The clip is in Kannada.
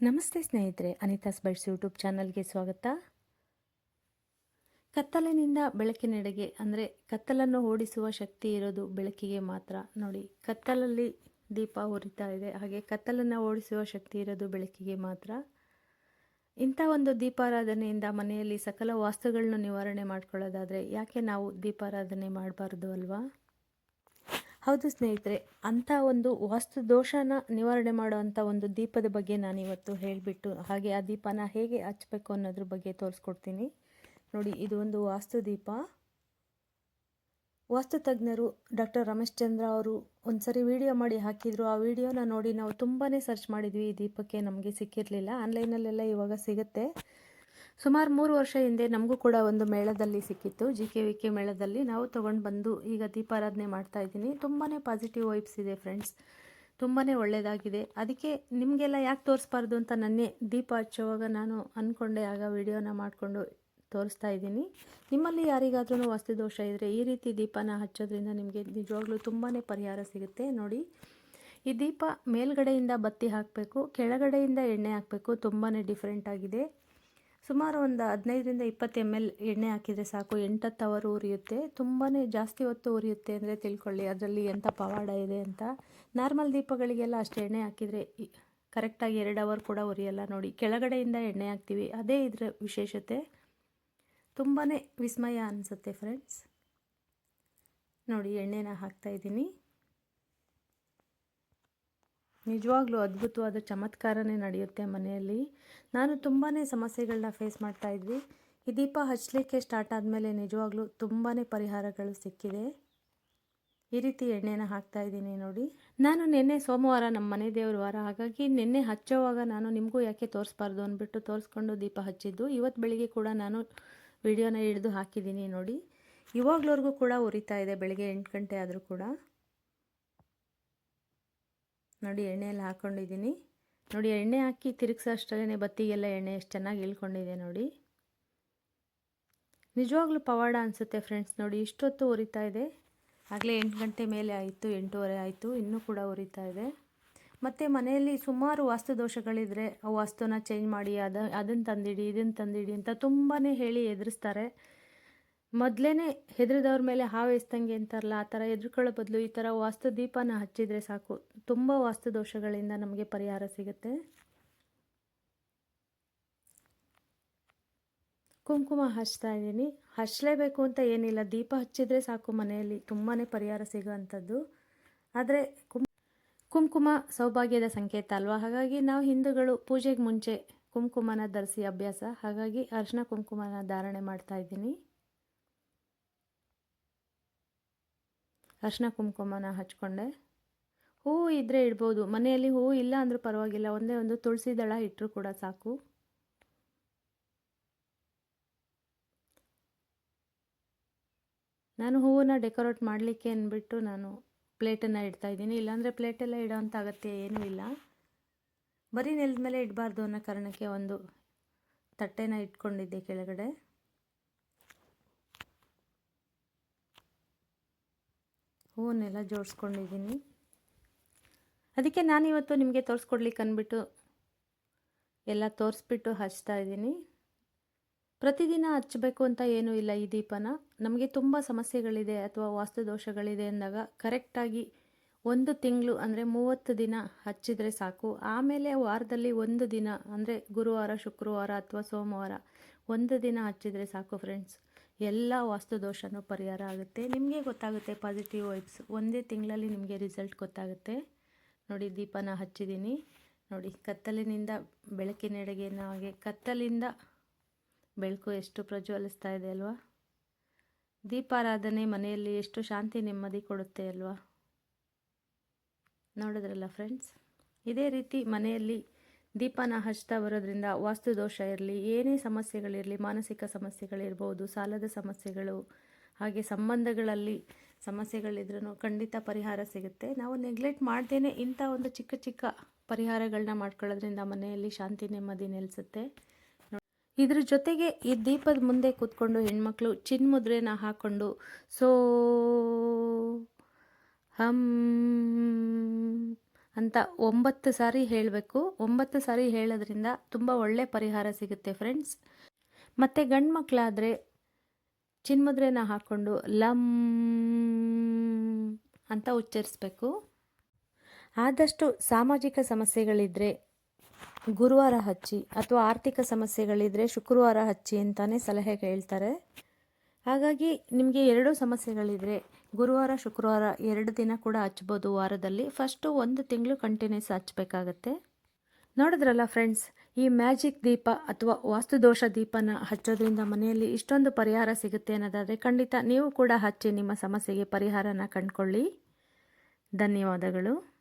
ನಮಸ್ತೆ ಸ್ನೇಹಿತರೆ ಅನಿತಾಸ್ ಬೈಟ್ಸ್ ಯೂಟ್ಯೂಬ್ ಚಾನಲ್ಗೆ ಸ್ವಾಗತ. ಕತ್ತಲಿನಿಂದ ಬೆಳಕಿನೆಡೆಗೆ ಅಂದರೆ ಕತ್ತಲನ್ನು ಓಡಿಸುವ ಶಕ್ತಿ ಇರೋದು ಬೆಳಕಿಗೆ ಮಾತ್ರ. ನೋಡಿ, ಕತ್ತಲಲ್ಲಿ ದೀಪ ಉರಿತಾ ಇದೆ, ಹಾಗೆ ಕತ್ತಲನ್ನು ಓಡಿಸುವ ಶಕ್ತಿ ಇರೋದು ಬೆಳಕಿಗೆ ಮಾತ್ರ. ಇಂಥ ಒಂದು ದೀಪಾರಾಧನೆಯಿಂದ ಮನೆಯಲ್ಲಿ ಸಕಲ ವಾಸ್ತುಗಳನ್ನು ನಿವಾರಣೆ ಮಾಡ್ಕೊಳ್ಳೋದಾದರೆ ಯಾಕೆ ನಾವು ದೀಪಾರಾಧನೆ ಮಾಡಬಾರ್ದು ಅಲ್ವಾ? ಹೌದು ಸ್ನೇಹಿತರೆ, ಅಂಥ ಒಂದು ವಾಸ್ತು ದೋಷನ ನಿವಾರಣೆ ಮಾಡುವಂಥ ಒಂದು ದೀಪದ ಬಗ್ಗೆ ನಾನಿವತ್ತು ಹೇಳಿಬಿಟ್ಟು, ಹಾಗೆ ಆ ದೀಪನ ಹೇಗೆ ಹಚ್ಚಬೇಕು ಅನ್ನೋದ್ರ ಬಗ್ಗೆ ತೋರಿಸ್ಕೊಡ್ತೀನಿ. ನೋಡಿ, ಇದು ಒಂದು ವಾಸ್ತು ದೀಪ. ವಾಸ್ತು ತಜ್ಞರು ಡಾಕ್ಟರ್ ರಮೇಶ್ ಚಂದ್ರ ಅವರು ಒಂದ್ಸರಿ ವಿಡಿಯೋ ಮಾಡಿ ಹಾಕಿದ್ರು. ಆ ವಿಡಿಯೋನ ನೋಡಿ ನಾವು ತುಂಬಾ ಸರ್ಚ್ ಮಾಡಿದ್ವಿ. ಈ ದೀಪಕ್ಕೆ ನಮಗೆ ಸಿಕ್ಕಿರಲಿಲ್ಲ. ಆನ್ಲೈನಲ್ಲೆಲ್ಲ ಇವಾಗ ಸಿಗುತ್ತೆ. ಸುಮಾರು ಮೂರು ವರ್ಷ ಹಿಂದೆ ನಮಗೂ ಕೂಡ ಒಂದು ಮೇಳದಲ್ಲಿ ಸಿಕ್ಕಿತ್ತು. ಜಿ ಕೆ ವಿ ಕೆ ಮೇಳದಲ್ಲಿ ನಾವು ತೊಗೊಂಡು ಬಂದು ಈಗ ದೀಪಾರಾಧನೆ ಮಾಡ್ತಾ ಇದ್ದೀನಿ. ತುಂಬಾ ಪಾಸಿಟಿವ್ ವೈಬ್ಸ್ ಇದೆ ಫ್ರೆಂಡ್ಸ್ ತುಂಬಾ ಒಳ್ಳೆಯದಾಗಿದೆ ಅದಕ್ಕೆ ನಿಮಗೆಲ್ಲ ಯಾಕೆ ತೋರಿಸ್ಬಾರ್ದು ಅಂತ ನನ್ನೇ ದೀಪ ಹಚ್ಚುವಾಗ ನಾನು ಅಂದ್ಕೊಂಡೆ ಆಗ ವಿಡಿಯೋನ ಮಾಡಿಕೊಂಡು ತೋರಿಸ್ತಾ ಇದ್ದೀನಿ. ನಿಮ್ಮಲ್ಲಿ ಯಾರಿಗಾದ್ರೂ ವಾಸ್ತುದೋಷ ಇದ್ದರೆ ಈ ರೀತಿ ದೀಪನ ಹಚ್ಚೋದ್ರಿಂದ ನಿಮಗೆ ನಿಜವಾಗ್ಲೂ ತುಂಬಾ ಪರಿಹಾರ ಸಿಗುತ್ತೆ. ನೋಡಿ, ಈ ದೀಪ ಮೇಲ್ಗಡೆಯಿಂದ ಬತ್ತಿ ಹಾಕಬೇಕು, ಕೆಳಗಡೆಯಿಂದ ಎಣ್ಣೆ ಹಾಕಬೇಕು ತುಂಬಾ ಡಿಫ್ರೆಂಟ್ ಆಗಿದೆ. ಸುಮಾರು ಒಂದು ಹದಿನೈದರಿಂದ ಇಪ್ಪತ್ತು ಎಂ ಎಲ್ ಎಣ್ಣೆ ಹಾಕಿದರೆ ಸಾಕು. ಎಂಟತ್ತು ಅವರು ಉರಿಯುತ್ತೆ. ತುಂಬಾ ಜಾಸ್ತಿ ಹೊತ್ತು ಉರಿಯುತ್ತೆ ಅಂದರೆ ತಿಳ್ಕೊಳ್ಳಿ. ಅದರಲ್ಲಿ ಎಂಥ ಪವಾಡ ಇದೆ ಅಂತ. ನಾರ್ಮಲ್ ದೀಪಗಳಿಗೆಲ್ಲ ಅಷ್ಟು ಎಣ್ಣೆ ಹಾಕಿದರೆ ಕರೆಕ್ಟಾಗಿ ಎರಡು ಅವರ್ ಕೂಡ ಉರಿಯಲ್ಲ ನೋಡಿ. ಕೆಳಗಡೆಯಿಂದ ಎಣ್ಣೆ ಹಾಕ್ತೀವಿ. ಅದೇ ಇದರ ವಿಶೇಷತೆ. ತುಂಬಾ ವಿಸ್ಮಯ ಅನಿಸುತ್ತೆ ಫ್ರೆಂಡ್ಸ್ ನೋಡಿ, ಎಣ್ಣೆನ ಹಾಕ್ತಾಯಿದ್ದೀನಿ ನಿಜವಾಗ್ಲೂ ಅದ್ಭುತವಾದ ಚಮತ್ಕಾರನೇ ನಡೆಯುತ್ತೆ ಮನೆಯಲ್ಲಿ. ನಾನು ತುಂಬಾ ಸಮಸ್ಯೆಗಳನ್ನ ಫೇಸ್ ಮಾಡ್ತಾ ಇದ್ವಿ. ಈ ದೀಪ ಹಚ್ಚಲಿಕ್ಕೆ ಸ್ಟಾರ್ಟ್ ಆದಮೇಲೆ ನಿಜವಾಗ್ಲೂ ತುಂಬಾ ಪರಿಹಾರಗಳು ಸಿಕ್ಕಿದೆ. ಈ ರೀತಿ ಎಣ್ಣೆನ ಹಾಕ್ತಾ ಇದ್ದೀನಿ ನೋಡಿ. ನಾನು ನಿನ್ನೆ ಸೋಮವಾರ ನಮ್ಮ ಮನೆ ದೇವ್ರ ವಾರ, ಹಾಗಾಗಿ ನಿನ್ನೆ ಹಚ್ಚೋವಾಗ ನಾನು ನಿಮಗೂ ಯಾಕೆ ತೋರಿಸ್ಬಾರ್ದು ಅಂದ್ಬಿಟ್ಟು ತೋರಿಸ್ಕೊಂಡು ದೀಪ ಹಚ್ಚಿದ್ದು. ಇವತ್ತು ಬೆಳಿಗ್ಗೆ ಕೂಡ ನಾನು ವಿಡಿಯೋನ ಹಿಡಿದು ಹಾಕಿದ್ದೀನಿ ನೋಡಿ. ಇವಾಗ್ಲವರೆಗೂ ಕೂಡ ಉರಿತಾ ಇದೆ ಬೆಳಗ್ಗೆ ಎಂಟು ಗಂಟೆ ಆದರೂ ಕೂಡ. ನೋಡಿ ಎಣ್ಣೆಯಲ್ಲಿ ಹಾಕ್ಕೊಂಡಿದ್ದೀನಿ ನೋಡಿ ಎಣ್ಣೆ ಹಾಕಿ ತಿರುಗಿಸೋ ಅಷ್ಟರಲ್ಲೇ ಬತ್ತಿಗೆಲ್ಲ ಎಣ್ಣೆ ಎಷ್ಟು ಚೆನ್ನಾಗಿ ಇಳ್ಕೊಂಡಿದೆ ನೋಡಿ. ನಿಜವಾಗ್ಲೂ ಪವಾಡ ಅನಿಸುತ್ತೆ ಫ್ರೆಂಡ್ಸ್ ನೋಡಿ ಇಷ್ಟೊತ್ತು ಉರಿತಾ ಇದೆ. ಆಗಲೇ ಎಂಟು ಗಂಟೆ ಮೇಲೆ ಆಯಿತು, ಎಂಟೂವರೆ ಆಯಿತು, ಇನ್ನೂ ಕೂಡ ಉರಿತಾ ಇದೆ. ಮತ್ತು ಮನೆಯಲ್ಲಿ ಸುಮಾರು ವಾಸ್ತು ದೋಷಗಳಿದ್ರೆ ಆ ವಾಸ್ತುನ ಚೇಂಜ್ ಮಾಡಿ, ಅದ, ಅದನ್ನು ತಂದಿಡಿ, ಇದನ್ನು ತಂದಿಡಿ ಅಂತ ತುಂಬಾ ಹೇಳಿ ಎದುರಿಸ್ತಾರೆ ಮೊದಲೇ ಹೆದರಿದವ್ರ ಮೇಲೆ ಹಾವು ಎಸ್ತಂಗೆ ಅಂತಾರಲ್ಲ, ಆ ಥರ ಎದುರ್ಕೊಳ್ಳೋ ಬದಲು ಈ ಥರ ವಾಸ್ತು ದೀಪನ ಹಚ್ಚಿದರೆ ಸಾಕು. ತುಂಬ ವಾಸ್ತು ದೋಷಗಳಿಂದ ನಮಗೆ ಪರಿಹಾರ ಸಿಗುತ್ತೆ. ಕುಂಕುಮ ಹಚ್ತಾ ಇದ್ದೀನಿ. ಹಚ್ಚಲೇಬೇಕು ಅಂತ ಏನಿಲ್ಲ. ದೀಪ ಹಚ್ಚಿದರೆ ಸಾಕು ಮನೆಯಲ್ಲಿ. ತುಂಬಾ ಪರಿಹಾರ ಸಿಗುವಂಥದ್ದು. ಆದರೆ ಕುಂಕುಮ ಸೌಭಾಗ್ಯದ ಸಂಕೇತ ಅಲ್ವಾ? ಹಾಗಾಗಿ ನಾವು ಹಿಂದೂಗಳು ಪೂಜೆಗೆ ಮುಂಚೆ ಕುಂಕುಮನ ಧರಿಸಿ ಅಭ್ಯಾಸ. ಹಾಗಾಗಿ ಅರಿಶಿನ ಕುಂಕುಮನ ಧಾರಣೆ ಮಾಡ್ತಾ ಇದ್ದೀನಿ. ಅರಿಶಿನ ಕುಂಕುಮನ ಹಚ್ಕೊಂಡೆ. ಹೂವು ಇದ್ದರೆ ಇಡ್ಬೋದು. ಮನೆಯಲ್ಲಿ ಹೂ ಇಲ್ಲ ಅಂದರೂ ಪರವಾಗಿಲ್ಲ. ಒಂದೇ ಒಂದು ತುಳಸಿ ದಳ ಇಟ್ಟರು ಕೂಡ ಸಾಕು. ನಾನು ಹೂವನ್ನ ಡೆಕೋರೇಟ್ ಮಾಡಲಿಕ್ಕೆ ಅಂದ್ಬಿಟ್ಟು ನಾನು ಪ್ಲೇಟನ್ನು ಇಡ್ತಾ ಇದ್ದೀನಿ. ಇಲ್ಲಾಂದರೆ ಪ್ಲೇಟೆಲ್ಲ ಇಡೋವಂಥ ಅಗತ್ಯ ಏನೂ ಇಲ್ಲ. ಬರೀ ನೆಲದ ಮೇಲೆ ಇಡಬಾರ್ದು ಅನ್ನೋ ಕಾರಣಕ್ಕೆ ಒಂದು ತಟ್ಟೆನ ಇಟ್ಕೊಂಡಿದ್ದೆ ಕೆಳಗಡೆ. ಹೂವನ್ನೆಲ್ಲ ಜೋಡಿಸ್ಕೊಂಡಿದ್ದೀನಿ. ಅದಕ್ಕೆ ನಾನಿವತ್ತು ನಿಮಗೆ ತೋರಿಸ್ಕೊಡ್ಲಿಕ್ಕೆ ಅಂದ್ಬಿಟ್ಟು ಎಲ್ಲ ತೋರಿಸ್ಬಿಟ್ಟು ಹಚ್ತಾ ಇದ್ದೀನಿ. ಪ್ರತಿದಿನ ಹಚ್ಚಬೇಕು ಅಂತ ಏನೂ ಇಲ್ಲ ಈ ದೀಪನ. ನಮಗೆ ತುಂಬ ಸಮಸ್ಯೆಗಳಿದೆ ಅಥವಾ ವಾಸ್ತು ದೋಷಗಳಿದೆ ಅಂದಾಗ ಕರೆಕ್ಟಾಗಿ ಒಂದು ತಿಂಗಳು ಅಂದರೆ ಮೂವತ್ತು ದಿನ ಹಚ್ಚಿದರೆ ಸಾಕು. ಆಮೇಲೆ ವಾರದಲ್ಲಿ ಒಂದು ದಿನ ಅಂದರೆ ಗುರುವಾರ, ಶುಕ್ರವಾರ ಅಥವಾ ಸೋಮವಾರ ಒಂದು ದಿನ ಹಚ್ಚಿದರೆ ಸಾಕು ಫ್ರೆಂಡ್ಸ್ ಎಲ್ಲ ವಾಸ್ತು ದೋಷನೂ ಪರಿಹಾರ ಆಗುತ್ತೆ. ನಿಮಗೆ ಗೊತ್ತಾಗುತ್ತೆ ಪಾಸಿಟಿವ್ ವೈಬ್ಸ್ ಒಂದೇ ತಿಂಗಳಲ್ಲಿ ನಿಮಗೆ ರಿಸಲ್ಟ್ ಗೊತ್ತಾಗುತ್ತೆ. ನೋಡಿ ದೀಪನ ಹಚ್ಚಿದ್ದೀನಿ. ನೋಡಿ ಕತ್ತಲಿನಿಂದ ಬೆಳಕಿನೆಡೆಗೆ ನಮಗೆ ಕತ್ತಲಿಂದ ಬೆಳಕು ಎಷ್ಟು ಪ್ರಜ್ವಲಿಸ್ತಾ ಇದೆ ಅಲ್ವಾ? ದೀಪಾರಾಧನೆ ಮನೆಯಲ್ಲಿ ಎಷ್ಟು ಶಾಂತಿ ನೆಮ್ಮದಿ ಕೊಡುತ್ತೆ ಅಲ್ವಾ? ನೋಡಿದ್ರಲ್ಲ ಫ್ರೆಂಡ್ಸ್ ಇದೇ ರೀತಿ ಮನೆಯಲ್ಲಿ ದೀಪನ ಹಚ್ತಾ ಬರೋದ್ರಿಂದ ವಾಸ್ತು ದೋಷ ಇರಲಿ, ಏನೇ ಸಮಸ್ಯೆಗಳಿರಲಿ, ಮಾನಸಿಕ ಸಮಸ್ಯೆಗಳಿರ್ಬೋದು, ಸಾಲದ ಸಮಸ್ಯೆಗಳು, ಹಾಗೆ ಸಂಬಂಧಗಳಲ್ಲಿ ಸಮಸ್ಯೆಗಳಿದ್ರೂ ಖಂಡಿತ ಪರಿಹಾರ ಸಿಗುತ್ತೆ. ನಾವು ನೆಗ್ಲೆಕ್ಟ್ ಮಾಡ್ದೇ ಇಂಥ ಒಂದು ಚಿಕ್ಕ ಚಿಕ್ಕ ಪರಿಹಾರಗಳನ್ನ ಮಾಡ್ಕೊಳ್ಳೋದ್ರಿಂದ ಮನೆಯಲ್ಲಿ ಶಾಂತಿ ನೆಮ್ಮದಿ ನೆಲೆಸುತ್ತೆ. ಇದ್ರ ಜೊತೆಗೆ ಈ ದೀಪದ ಮುಂದೆ ಕೂತ್ಕೊಂಡು ಹೆಣ್ಮಕ್ಳು ಚಿನ್ಮುದ್ರೆನ ಹಾಕ್ಕೊಂಡು ಸೋ ಹಂ ಅಂತ ಒಂಬತ್ತು ಸಾರಿ ಹೇಳಬೇಕು. ಒಂಬತ್ತು ಸಾರಿ ಹೇಳೋದ್ರಿಂದ ತುಂಬ ಒಳ್ಳೆ ಪರಿಹಾರ ಸಿಗುತ್ತೆ ಫ್ರೆಂಡ್ಸ್ ಮತ್ತು ಗಂಡು ಮಕ್ಕಳಾದರೆ ಚಿನ್ಮುದ್ರೆನ ಹಾಕ್ಕೊಂಡು ಲಂ ಅಂತ ಉಚ್ಚರಿಸ್ಬೇಕು. ಆದಷ್ಟು ಸಾಮಾಜಿಕ ಸಮಸ್ಯೆಗಳಿದ್ದರೆ ಗುರುವಾರ ಹಚ್ಚಿ ಅಥವಾ ಆರ್ಥಿಕ ಸಮಸ್ಯೆಗಳಿದ್ದರೆ ಶುಕ್ರವಾರ ಹಚ್ಚಿ ಅಂತಲೇ ಸಲಹೆ ಹೇಳ್ತಾರೆ. ಹಾಗಾಗಿ ನಿಮಗೆ ಎರಡು ಸಮಸ್ಯೆಗಳಿದ್ರೆ ಗುರುವಾರ, ಶುಕ್ರವಾರ ಎರಡು ದಿನ ಕೂಡ ಹಚ್ಬೋದು ವಾರದಲ್ಲಿ. ಫಸ್ಟು ಒಂದು ತಿಂಗಳು ಕಂಟಿನ್ಯೂಸ್ ಹಚ್ಚಬೇಕಾಗತ್ತೆ ನೋಡಿದ್ರಲ್ಲ ಫ್ರೆಂಡ್ಸ್ ಈ ಮ್ಯಾಜಿಕ್ ದೀಪ ಅಥವಾ ವಾಸ್ತುದೋಷ ದೀಪನ ಹಚ್ಚೋದ್ರಿಂದ ಮನೆಯಲ್ಲಿ ಇಷ್ಟೊಂದು ಪರಿಹಾರ ಸಿಗುತ್ತೆ ಅನ್ನೋದಾದರೆ ಖಂಡಿತ ನೀವು ಕೂಡ ಹಚ್ಚಿ ನಿಮ್ಮ ಸಮಸ್ಯೆಗೆ ಪರಿಹಾರನ ಕಂಡುಕೊಳ್ಳಿ. ಧನ್ಯವಾದಗಳು.